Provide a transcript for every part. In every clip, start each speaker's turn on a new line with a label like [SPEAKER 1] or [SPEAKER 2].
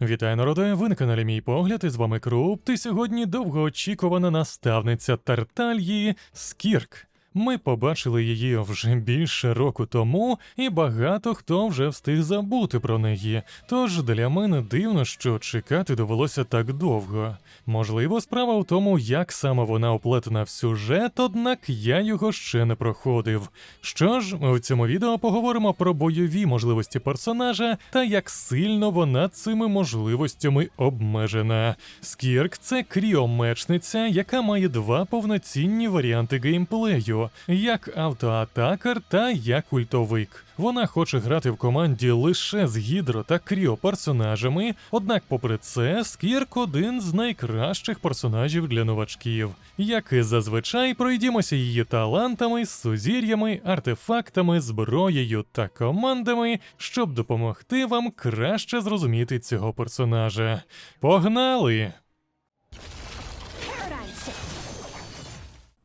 [SPEAKER 1] Вітаю народе, ви на каналі Мій Погляд, і з вами Круп. Ти сьогодні довгоочікувана наставниця Тартальї Скірк. Ми побачили її вже більше року тому, і багато хто вже встиг забути про неї. Тож для мене дивно, що чекати довелося так довго. Можливо, справа в тому, як саме вона оплетена в сюжет, однак я його ще не проходив. Що ж, в цьому відео поговоримо про бойові можливості персонажа та як сильно вона цими можливостями обмежена. Скірк це кріомечниця, яка має два повноцінні варіанти геймплею: як автоатакер та як ультовик. Вона хоче грати в команді лише з гідро та кріо персонажами, однак, попри це, Скірк один з найкращих персонажів для новачків. Як і зазвичай, пройдімося її талантами, сузір'ями, артефактами, зброєю та командами, щоб допомогти вам краще зрозуміти цього персонажа. Погнали!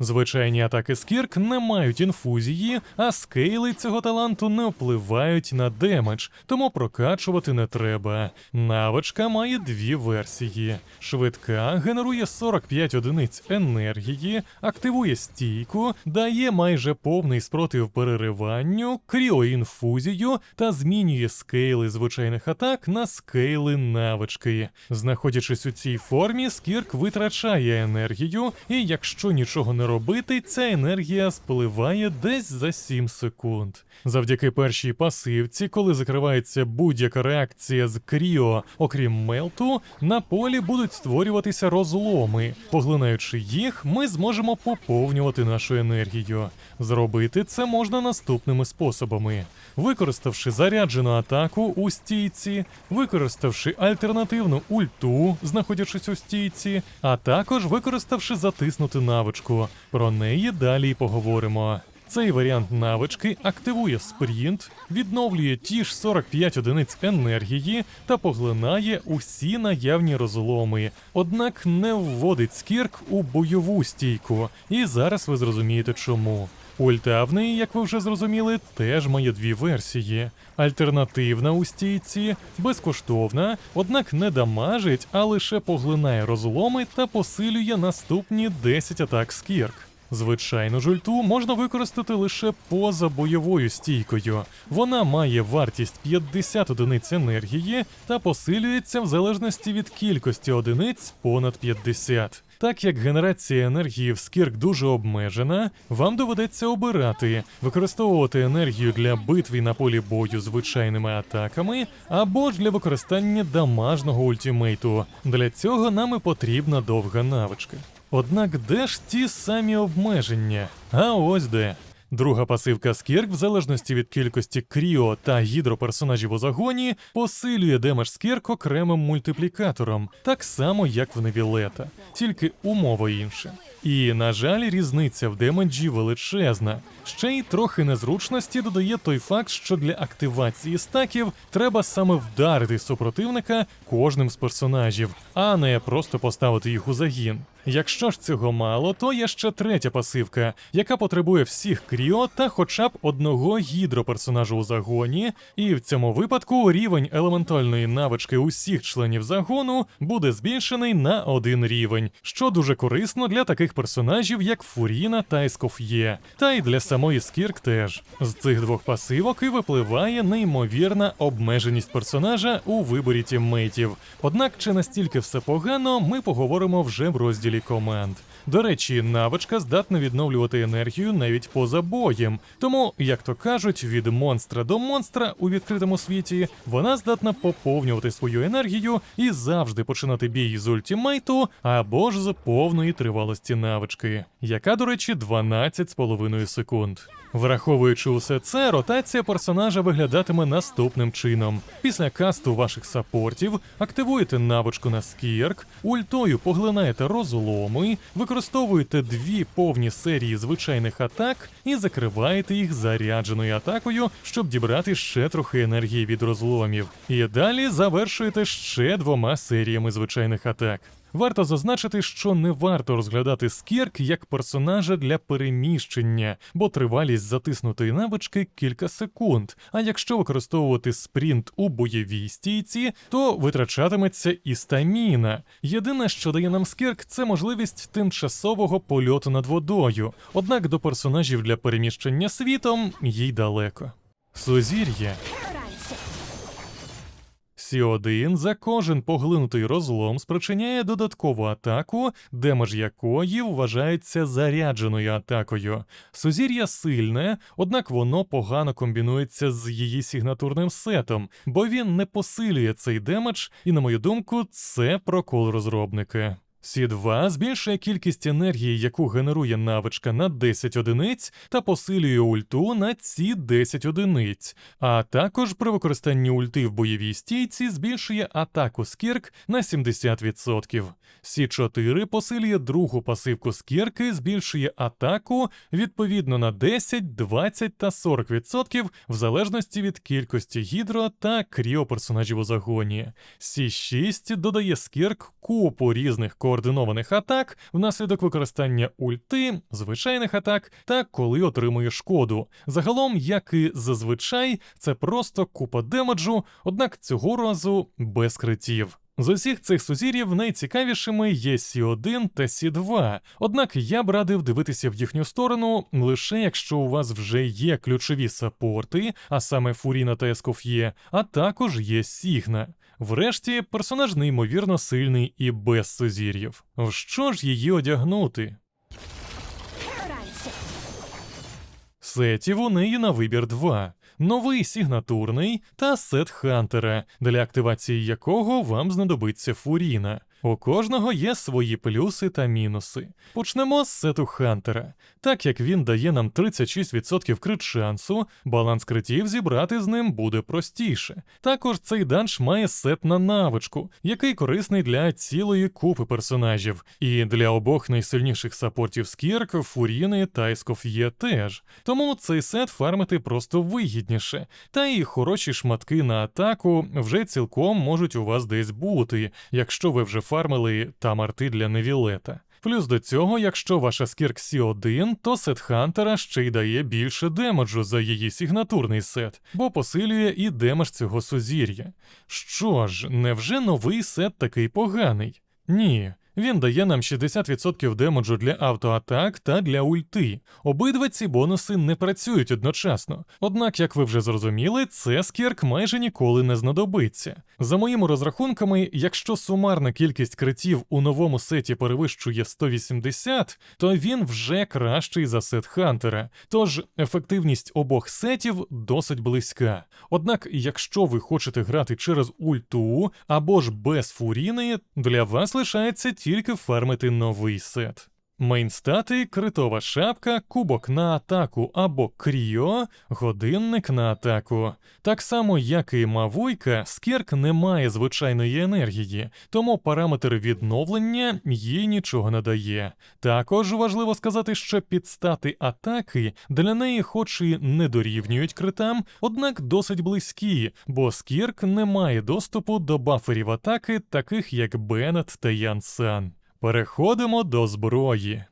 [SPEAKER 1] Звичайні атаки Скірк не мають інфузії, а скейли цього таланту не впливають на демедж, тому прокачувати не треба. Навичка має дві версії: швидка генерує 45 одиниць енергії, активує стійку, дає майже повний спротив перериванню, кріоінфузію та змінює скейли звичайних атак на скейли навички. Знаходячись у цій формі, Скірк витрачає енергію, і якщо нічого не робити, ця енергія спливає десь за 7 секунд. Завдяки першій пасивці, коли закривається будь-яка реакція з кріо, окрім мелту, на полі будуть створюватися розломи. Поглинаючи їх, ми зможемо поповнювати нашу енергію. Зробити це можна наступними способами: використавши заряджену атаку у стійці, використавши альтернативну ульту, знаходячись у стійці, а також використавши затиснути навичку. Про неї далі поговоримо. Цей варіант навички активує спринт, відновлює ті ж 45 одиниць енергії та поглинає усі наявні розломи, однак не вводить скірк у бойову стійку. І зараз ви зрозумієте чому. Ульта в як ви вже зрозуміли, теж має дві версії: альтернативна у стійці, безкоштовна, однак не дамажить, а лише поглинає розломи та посилює наступні 10 атак скірк. Звичайну ж ульту можна використати лише поза бойовою стійкою. Вона має вартість 50 одиниць енергії та посилюється в залежності від кількості одиниць понад 50. Так як генерація енергії в скірк дуже обмежена, вам доведеться обирати використовувати енергію для битві на полі бою звичайними атаками або ж для використання дамажного ультимейту. Для цього нам і потрібна довга навичка. Однак де ж ті самі обмеження? А ось де. Друга пасивка Скірк, в залежності від кількості кріо та гідроперсонажів у загоні, посилює демедж Скірк окремим мультиплікатором, так само як в Невілета, тільки умова інша. І, на жаль, різниця в демеджі величезна. Ще й трохи незручності додає той факт, що для активації стаків треба саме вдарити супротивника кожним з персонажів, а не просто поставити їх у загін. Якщо ж цього мало, то є ще третя пасивка, яка потребує всіх кріо та хоча б одного гідроперсонажа у загоні, і в цьому випадку рівень елементальної навички усіх членів загону буде збільшений на один рівень, що дуже корисно для таких персонажів, як Фуріна та Ескоф'є, та й для самої Скірк теж. З цих двох пасивок і випливає неймовірна обмеженість персонажа у виборі тіммейтів. Однак, чи настільки все погано, ми поговоримо вже в розділі команд. До речі, навичка здатна відновлювати енергію навіть поза боєм. Тому, як то кажуть, від монстра до монстра у відкритому світі вона здатна поповнювати свою енергію і завжди починати бій з ультимейту або ж з повної тривалості навички, яка, до речі, 12,5 секунд. Враховуючи усе це, ротація персонажа виглядатиме наступним чином: після касту ваших саппортів активуєте навичку на скірк, ультою поглинаєте розломи, використовуєте дві повні серії звичайних атак і закриваєте їх зарядженою атакою, щоб дібрати ще трохи енергії від розломів. І далі завершуєте ще двома серіями звичайних атак. Варто зазначити, що не варто розглядати скірк як персонажа для переміщення, бо тривалість затиснутої навички кілька секунд. А якщо використовувати спринт у бойовій стійці, то витрачатиметься і стаміна. Єдине, що дає нам скірк, це можливість тимчасового польоту над водою. Однак до персонажів для переміщення світом їй далеко. Сузір'я Сі1 за кожен поглинутий розлом спричиняє додаткову атаку, демедж якої вважається зарядженою атакою. Сузір'я сильне, однак воно погано комбінується з її сігнатурним сетом, бо він не посилює цей демедж, і, на мою думку, це прокол розробника. Сі2 збільшує кількість енергії, яку генерує навичка на 10 одиниць, та посилює ульту на ці 10 одиниць. А також при використанні ульти в бойовій стійці збільшує атаку скірк на 70%. Сі4 посилює другу пасивку скірки, збільшує атаку відповідно на 10, 20 та 40% в залежності від кількості гідро та кріоперсонажів у загоні. Сі6 додає скірк купу різних координованих атак внаслідок використання ульти, звичайних атак та коли отримує шкоду. Загалом, як і зазвичай, це просто купа демеджу, однак цього разу без критів. З усіх цих сузір'їв найцікавішими є Сі1 та Сі2, однак я б радив дивитися в їхню сторону лише якщо у вас вже є ключові саппорти, а саме Фуріна та Ескоф'є, а також є Сігна. Врешті, персонаж неймовірно сильний і без сузір'їв. В що ж її одягнути? Сетів у неї на вибір два: новий сігнатурний та сет Хантера, для активації якого вам знадобиться Фуріна. У кожного є свої плюси та мінуси. Почнемо з сету Хантера. Так як він дає нам 36% крит шансу, баланс критів зібрати з ним буде простіше. Також цей данж має сет на навичку, який корисний для цілої купи персонажів, і для обох найсильніших саппортів Скірк, Фуріни та Ескоф'є теж. Тому цей сет фармити просто вигідніше, та і хороші шматки на атаку вже цілком можуть у вас десь бути, якщо ви вже фармили там арти для Невілета. Плюс до цього, якщо ваша скірк Сі 1 то сет Хантера ще й дає більше демеджу за її сігнатурний сет, бо посилює і демедж цього сузір'я. Що ж, невже новий сет такий поганий? Ні. Він дає нам 60% демеджу для автоатак та для ульти. Обидва ці бонуси не працюють одночасно. Однак, як ви вже зрозуміли, це скірк майже ніколи не знадобиться. За моїми розрахунками, якщо сумарна кількість критів у новому сеті перевищує 180, то він вже кращий за сет Хантера. Тож ефективність обох сетів досить близька. Однак, якщо ви хочете грати через ульту або ж без фуріни, для вас лишається фармити новий сет. Мейнстати, критова шапка, кубок на атаку або кріо, годинник на атаку. Так само, як і Мавуйка, скірк не має звичайної енергії, тому параметр відновлення їй нічого не дає. Також важливо сказати, що підстати атаки для неї, хоч і не дорівнюють критам, однак досить близькі, бо скірк не має доступу до баферів атаки, таких як Беннет та Янсан. Переходимо до зброї.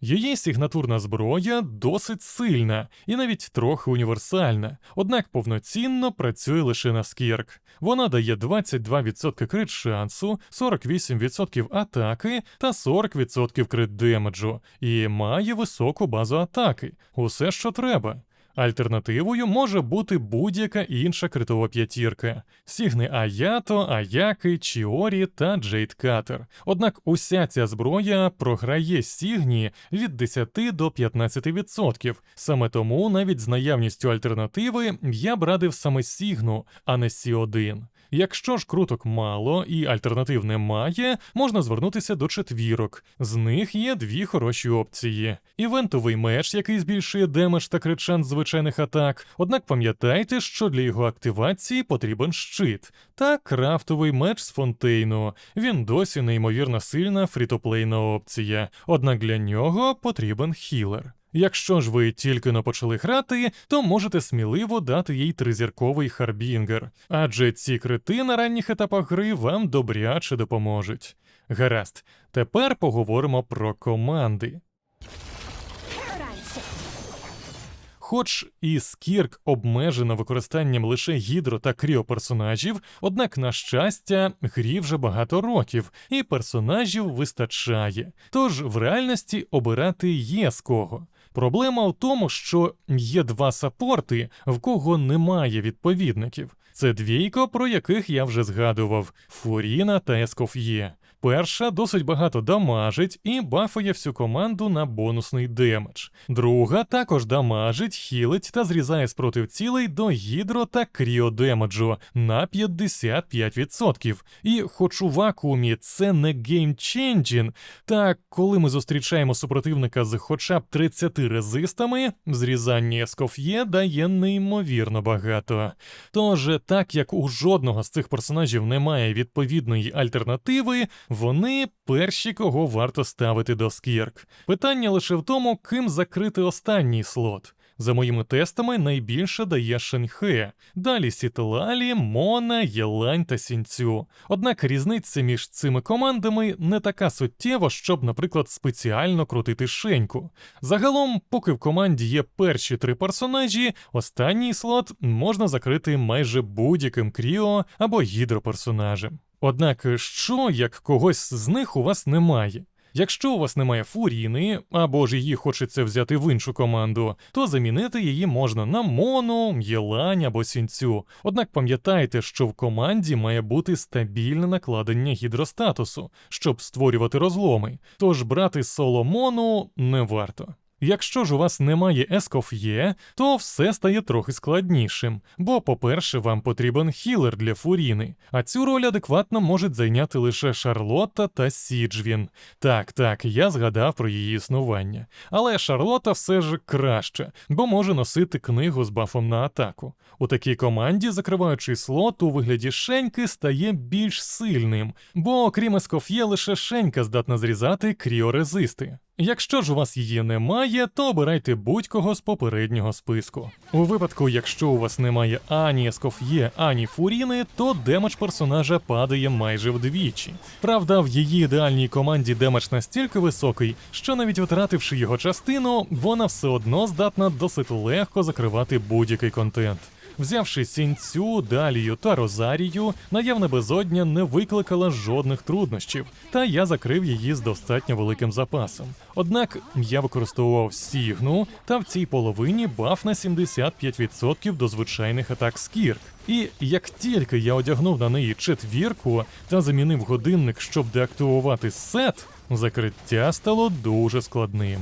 [SPEAKER 1] Її сигнатурна зброя досить сильна і навіть трохи універсальна, однак повноцінно працює лише на скірк. Вона дає 22% крит шансу, 48% атаки та 40% крит демеджу, і має високу базу атаки. Усе, що треба. Альтернативою може бути будь-яка інша критова п'ятірка: Сігни Аято, Аяки, Чіорі та Джейд Катер. Однак уся ця зброя програє Сігні від 10 до 15%. Саме тому навіть з наявністю альтернативи я б радив саме Сігну, а не Сі 1 Якщо ж круток мало і альтернатив немає, можна звернутися до четвірок. З них є дві хороші опції: івентовий меч, який збільшує демедж та кричан звичайних атак. Однак пам'ятайте, що для його активації потрібен щит, та крафтовий меч з фонтейну. Він досі неймовірно сильна фрітоплейна опція, однак для нього потрібен хілер. Якщо ж ви тільки но почали грати, то можете сміливо дати їй тризірковий харбінгер, адже ці крити на ранніх етапах гри вам добряче допоможуть. Гаразд, тепер поговоримо про команди. Хоч і Скірк обмежена використанням лише гідро та кріоперсонажів, однак, на щастя, грі вже багато років, і персонажів вистачає. Тож в реальності обирати є з кого. Проблема в тому, що є два сапорти, в кого немає відповідників. Це двійко, про яких я вже згадував: Фуріна та Ескоф'є. Перша досить багато дамажить і бафує всю команду на бонусний демедж. Друга також дамажить, хілить та зрізає спротив цілей до гідро та кріодемеджу на 55%. І хоч у вакуумі це не геймченджін, та коли ми зустрічаємо супротивника з хоча б 30 резистами, зрізання Ескоф'є дає неймовірно багато. Тож, так як у жодного з цих персонажів немає відповідної альтернативи, вони перші, кого варто ставити до скірк. Питання лише в тому, ким закрити останній слот. За моїми тестами найбільше дає Шенхе, далі Сітлалі, Мона, Єлань та Сінцю. Однак різниця між цими командами не така суттєва, щоб, наприклад, спеціально крутити Шеньку. Загалом, поки в команді є перші три персонажі, останній слот можна закрити майже будь-яким кріо або гідроперсонажем. Однак, що як когось з них у вас немає? Якщо у вас немає фуріни, або ж її хочеться взяти в іншу команду, то замінити її можна на моно, єлань або сінцю. Однак пам'ятайте, що в команді має бути стабільне накладення гідростатусу, щоб створювати розломи, тож брати соло моно не варто. Якщо ж у вас немає ескоф'є, то все стає трохи складнішим, бо, по-перше, вам потрібен хілер для фуріни, а цю роль адекватно можуть зайняти лише Шарлотта та Сіджвін. Так, так, я згадав про її існування. Але Шарлотта все ж краще, бо може носити книгу з бафом на атаку. У такій команді закриваючий слот у вигляді шеньки стає більш сильним, бо окрім ескоф'є лише шенька здатна зрізати кріорезисти. Якщо ж у вас її немає, то обирайте будь-кого з попереднього списку. У випадку, якщо у вас немає ані ескоф'є, ані фуріни, то демедж персонажа падає майже вдвічі. Правда, в її ідеальній команді демедж настільки високий, що навіть втративши його частину, вона все одно здатна досить легко закривати будь-який контент. Взявши сінцю, далію та розарію, наявна безодня не викликала жодних труднощів, та я закрив її з достатньо великим запасом. Однак я використовував сігну, та в цій половині баф на 75% до звичайних атак скірк. І як тільки я одягнув на неї четвірку та замінив годинник, щоб деактивувати сет, закриття стало дуже складним.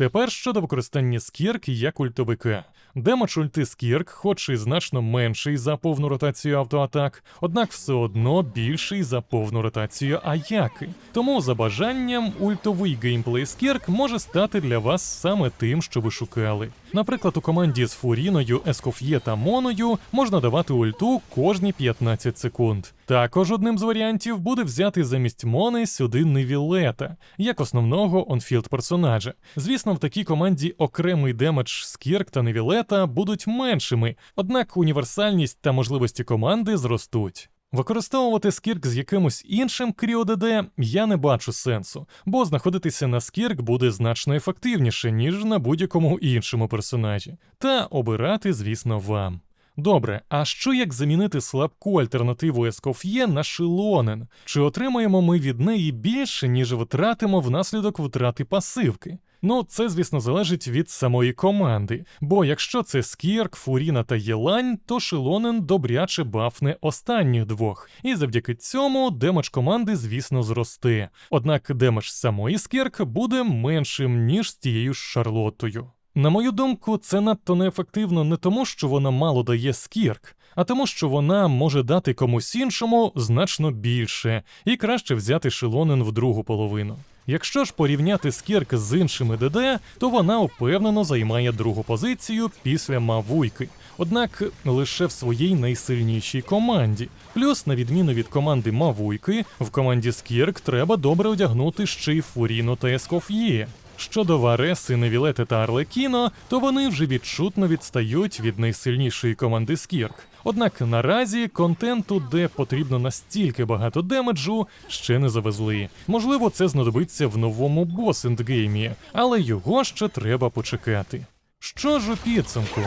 [SPEAKER 1] Тепер щодо використання скірк як ультовика. Демедж ульти скірк, хоч і значно менший за повну ротацію автоатак, однак все одно більший за повну ротацію аяки. Тому за бажанням ультовий геймплей скірк може стати для вас саме тим, що ви шукали. Наприклад, у команді з Фуріною, Ескоф'є та Моною можна давати ульту кожні 15 секунд. Також одним з варіантів буде взяти замість Мони сюди Невілета, як основного онфілд персонажа. Звісно, в такій команді окремий демедж Скірк та Невілета будуть меншими, однак універсальність та можливості команди зростуть. Використовувати скірк з якимось іншим кріо-ДД я не бачу сенсу, бо знаходитися на скірк буде значно ефективніше, ніж на будь-якому іншому персонажі. Та обирати, звісно, вам. Добре, а що як замінити слабку альтернативу Ескоф'є на Шилонен? Чи отримаємо ми від неї більше, ніж втратимо внаслідок втрати пасивки? Ну, це, звісно, залежить від самої команди. Бо якщо це Скірк, Фуріна та Єлань, то Шилонен добряче бафне останніх двох, і завдяки цьому демедж команди, звісно, зросте. Однак демедж самої Скірк буде меншим, ніж з тією ж Шарлоттою. На мою думку, це надто неефективно не тому, що вона мало дає скірк, а тому, що вона може дати комусь іншому значно більше, і краще взяти шилонен в другу половину. Якщо ж порівняти скірк з іншими ДД, то вона упевнено займає другу позицію після Мавуйки, однак лише в своїй найсильнішій команді. Плюс, на відміну від команди Мавуйки, в команді Скірк треба добре одягнути ще й Фуріну та Ескоф'є. Щодо Вареси, Невілети та Арлекіно, то вони вже відчутно відстають від найсильнішої команди Скірк. Однак наразі контенту, де потрібно настільки багато демеджу, ще не завезли. Можливо, це знадобиться в новому бос-ендгеймі, але його ще треба почекати. Що ж у підсумку?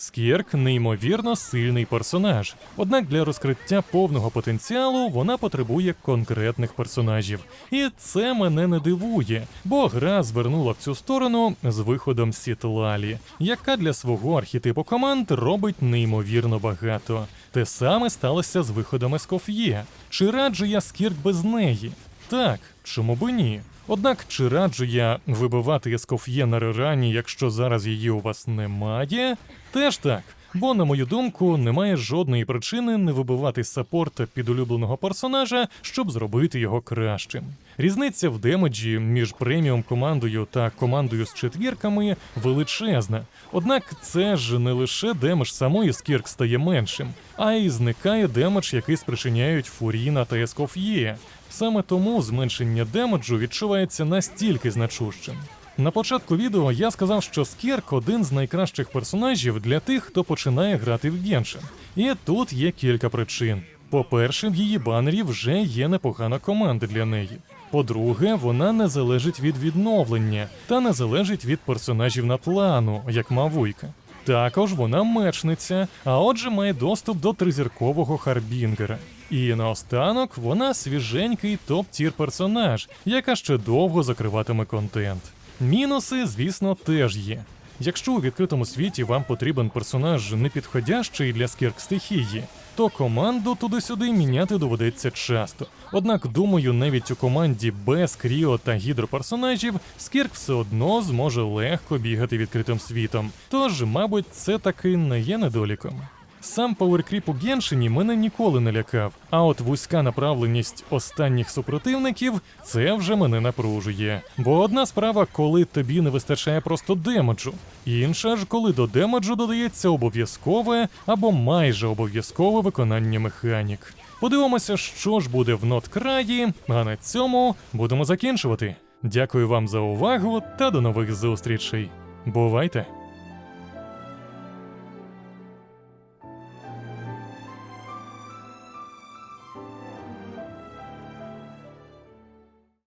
[SPEAKER 1] Скірк неймовірно сильний персонаж, однак для розкриття повного потенціалу вона потребує конкретних персонажів. І це мене не дивує, бо гра звернула в цю сторону з виходом Сітлалі, яка для свого архетипу команд робить неймовірно багато. Те саме сталося з виходом Ескоф'є. Чи раджу я Скірк без неї? Так, чому би ні? Однак чи раджу я вибивати Ескоф'є на рерані, якщо зараз її у вас немає? Теж так. Бо, на мою думку, немає жодної причини не вибивати саппорта під улюбленого персонажа, щоб зробити його кращим. Різниця в демеджі між преміум командою та командою з четвірками величезна. Однак це ж не лише демедж самої Скірк стає меншим, а й зникає демедж, який спричиняють Фуріна та Ескоф'є. Саме тому зменшення демеджу відчувається настільки значущим. На початку відео я сказав, що Скірк один з найкращих персонажів для тих, хто починає грати в Геншин. І тут є кілька причин. По-перше, в її банері вже є непогана команда для неї. По-друге, вона не залежить від відновлення та не залежить від персонажів на плану, як Мавуйка. Також вона мечниця, а отже має доступ до тризіркового Харбінгера. І наостанок вона свіженький топ-тір персонаж, яка ще довго закриватиме контент. Мінуси, звісно, теж є. Якщо у відкритому світі вам потрібен персонаж непідходящий для скірк стихії, то команду туди-сюди міняти доведеться часто. Однак, думаю, навіть у команді без кріо та гідроперсонажів скірк все одно зможе легко бігати відкритим світом. Тож, мабуть, це таки не є недоліком. Сам пауеркріп у Геншині мене ніколи не лякав, а от вузька направленість останніх супротивників це вже мене напружує. Бо одна справа, коли тобі не вистачає просто демеджу, інша ж, коли до демеджу додається обов'язкове або майже обов'язкове виконання механік. Подивимося, що ж буде в ноткраї, а на цьому будемо закінчувати. Дякую вам за увагу та до нових зустрічей. Бувайте!